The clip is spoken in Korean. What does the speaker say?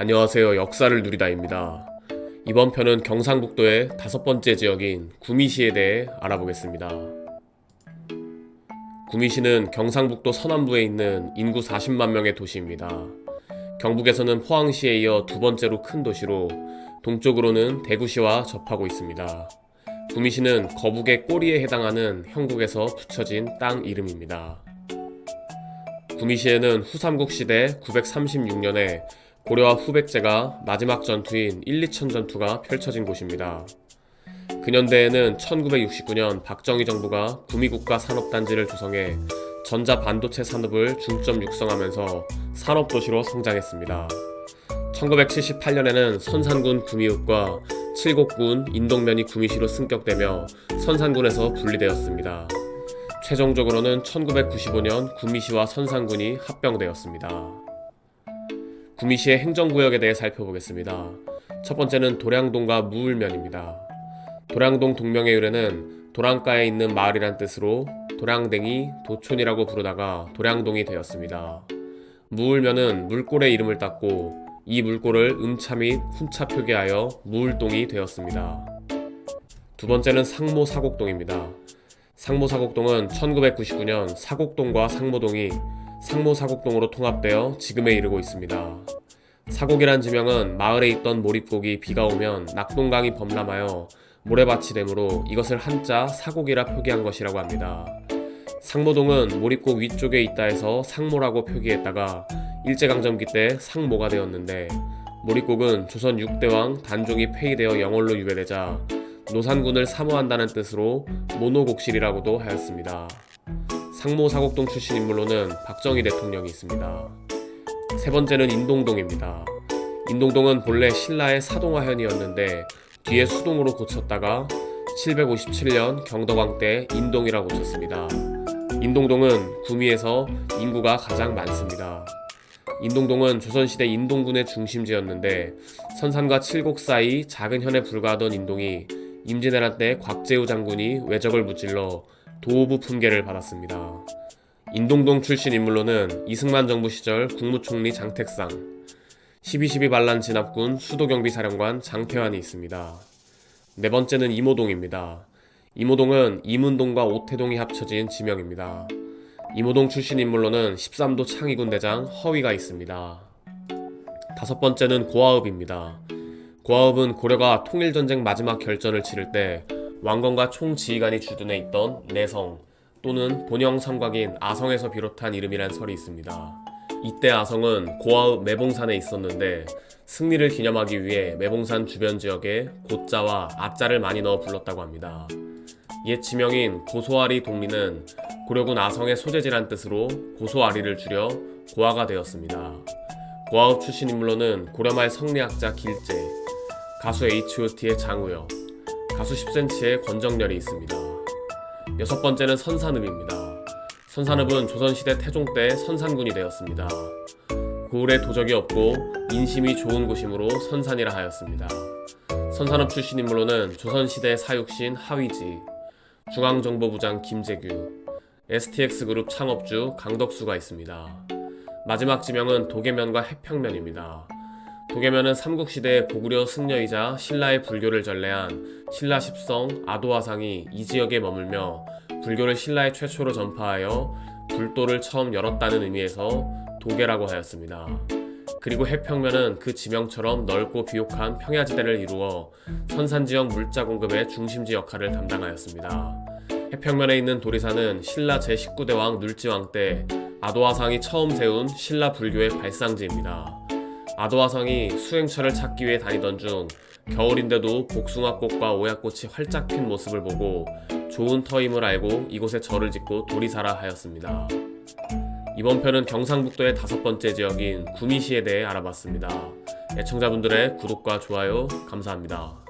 안녕하세요. 역사를 누리다입니다. 이번 편은 경상북도의 다섯 번째 지역인 구미시에 대해 알아보겠습니다. 구미시는 경상북도 서남부에 있는 인구 40만 명의 도시입니다. 경북에서는 포항시에 이어 두 번째로 큰 도시로 동쪽으로는 대구시와 접하고 있습니다. 구미시는 거북의 꼬리에 해당하는 형국에서 붙여진 땅 이름입니다. 구미시에는 후삼국 시대 936년에 고려와 후백제가 마지막 전투인 1, 2천 전투가 펼쳐진 곳입니다. 근현대에는 1969년 박정희 정부가 구미국가 산업단지를 조성해 전자 반도체 산업을 중점 육성하면서 산업도시로 성장했습니다. 1978년에는 선산군 구미읍과 칠곡군 인동면이 구미시로 승격되며 선산군에서 분리되었습니다. 최종적으로는 1995년 구미시와 선산군이 합병되었습니다. 구미시의 행정구역에 대해 살펴보겠습니다. 첫 번째는 도량동과 무울면입니다. 도량동 동명의 유래는 도랑가에 있는 마을이란 뜻으로 도량댕이, 도촌이라고 부르다가 도량동이 되었습니다. 무울면은 물골의 이름을 땄고 이 물골을 음차 및 훈차 표기하여 무울동이 되었습니다. 두 번째는 상모 사곡동입니다. 상모 사곡동은 1999년 사곡동과 상모동이 상모 사곡동으로 통합되어 지금에 이르고 있습니다. 사곡이란 지명은 마을에 있던 모립곡이 비가 오면 낙동강이 범람하여 모래밭이 되므로 이것을 한자 사곡이라 표기한 것이라고 합니다. 상모동은 모립곡 위쪽에 있다 해서 상모라고 표기했다가 일제강점기 때 상모가 되었는데 모립곡은 조선 6대왕 단종이 폐위되어 영월로 유배되자 노산군을 사모한다는 뜻으로 모노곡실이라고도 하였습니다. 상모 사곡동 출신 인물로는 박정희 대통령이 있습니다. 세 번째는 인동동입니다. 인동동은 본래 신라의 사동화현이었는데 뒤에 수동으로 고쳤다가 757년 경덕왕 때 인동이라고 고쳤습니다. 인동동은 구미에서 인구가 가장 많습니다. 인동동은 조선시대 인동군의 중심지였는데 선산과 칠곡 사이 작은 현에 불과하던 인동이 임진왜란 때 곽재우 장군이 왜적을 무찔러 도호부 품계를 받았습니다. 인동동 출신 인물로는 이승만 정부 시절 국무총리 장택상, 12.12 반란 진압군 수도경비사령관 장태환이 있습니다. 네 번째는 이모동입니다. 이모동은 이문동과 오태동이 합쳐진 지명입니다. 이모동 출신 인물로는 13도 창의군 대장 허위가 있습니다. 다섯 번째는 고아읍입니다. 고아읍은 고려가 통일전쟁 마지막 결전을 치를 때 왕건과 총지휘관이 주둔해 있던 내성 또는 본영 삼각인 아성에서 비롯한 이름이란 설이 있습니다. 이때 아성은 고아읍 매봉산에 있었는데 승리를 기념하기 위해 매봉산 주변 지역에 고자와 아자를 많이 넣어 불렀다고 합니다. 옛 지명인 고소아리 동리는 고려군 아성의 소재지란 뜻으로 고소아리를 줄여 고아가 되었습니다. 고아읍 출신 인물로는 고려말 성리학자 길제, 가수 H.O.T의 장우혁, 가수 10cm의 권정렬이 있습니다. 여섯 번째는 선산읍입니다. 선산읍은 조선시대 태종 때 선산군이 되었습니다. 고을에 도적이 없고 인심이 좋은 곳이므로 선산이라 하였습니다. 선산읍 출신 인물로는 조선시대 사육신 하위지, 중앙정보부장 김재규, STX그룹 창업주 강덕수가 있습니다. 마지막 지명은 도계면과 해평면입니다. 도계면은 삼국시대 고구려 승려이자 신라의 불교를 전래한 신라 십성 아도화상이 이 지역에 머물며 불교를 신라에 최초로 전파하여 불도를 처음 열었다는 의미에서 도계라고 하였습니다. 그리고 해평면은 그 지명처럼 넓고 비옥한 평야지대를 이루어 선산지역 물자 공급의 중심지 역할을 담당하였습니다. 해평면에 있는 도리산은 신라 제19대 왕 눌지왕 때 아도화상이 처음 세운 신라 불교의 발상지입니다. 아도화상이 수행처를 찾기 위해 다니던 중 겨울인데도 복숭아꽃과 오약꽃이 활짝 핀 모습을 보고 좋은 터임을 알고 이곳에 절을 짓고 도리사라 하였습니다. 이번 편은 경상북도의 다섯 번째 지역인 구미시에 대해 알아봤습니다. 애청자분들의 구독과 좋아요 감사합니다.